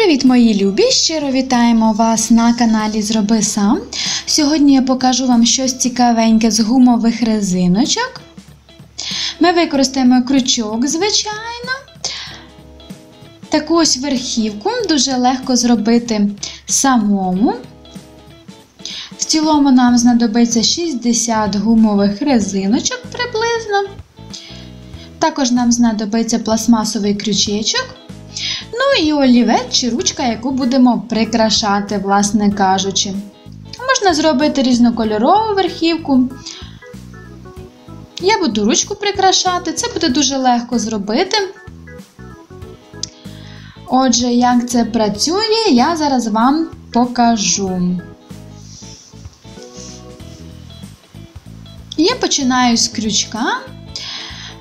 Привіт, мої любі! Щиро вітаємо вас на каналі Зроби сам. Сьогодні я покажу вам щось цікавеньке з гумових резиночок. Ми використаємо крючок, звичайно. Таку ось верхівку дуже легко зробити самому. В цілому нам знадобиться 60 гумових резиночок приблизно. Також нам знадобиться пластмасовий крючечок. Ну і олівець чи ручка, яку будемо прикрашати, власне кажучи. Можна зробити різнокольорову верхівку. Я буду ручку прикрашати, це буде дуже легко зробити. Отже, як це працює, я зараз вам покажу. Я починаю з крючка,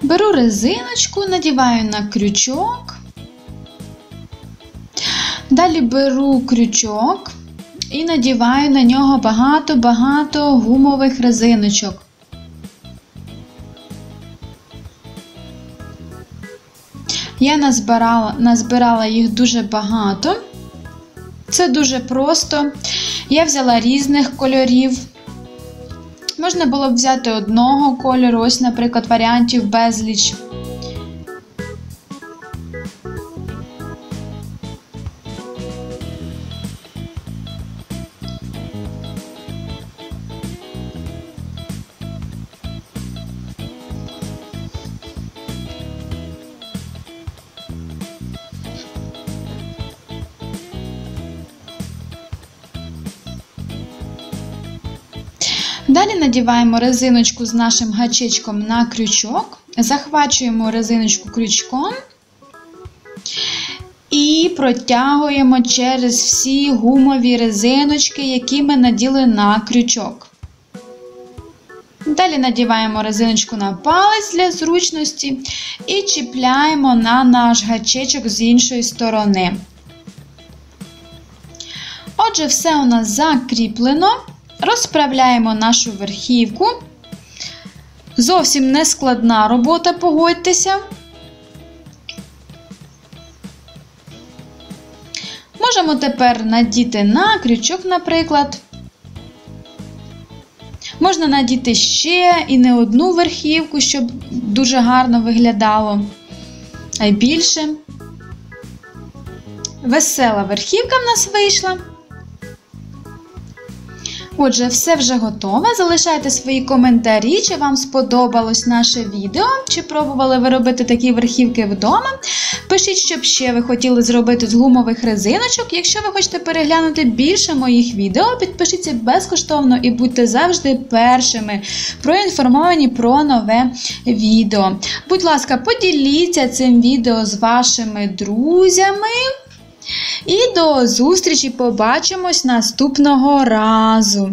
беру резиночку, надіваю на крючок. Далі беру крючок і надіваю на нього багато-багато гумових резиночок. Я назбирала, назбирала їх дуже багато. Це дуже просто. Я взяла різних кольорів. Можна було б взяти одного кольору, ось, наприклад, варіантів безліч. Далі надіваємо резиночку з нашим гачечком на крючок, захвачуємо резиночку крючком і протягуємо через всі гумові резиночки, які ми наділи на крючок. Далі надіваємо резиночку на палець для зручності і чіпляємо на наш гачечок з іншої сторони. Отже, все у нас закріплено. Розправляємо нашу верхівку. Зовсім не складна робота, погодьтеся. Можемо тепер надіти на крючок, наприклад. Можна надіти ще і не одну верхівку, щоб дуже гарно виглядало, а й більше. Весела верхівка в нас вийшла. Отже, все вже готове. Залишайте свої коментарі, чи вам сподобалось наше відео, чи пробували ви робити такі верхівки вдома. Пишіть, що б ще ви хотіли зробити з гумових резиночок. Якщо ви хочете переглянути більше моїх відео, підпишіться безкоштовно і будьте завжди першими проінформовані про нове відео. Будь ласка, поділіться цим відео з вашими друзями. І до зустрічі побачимось наступного разу!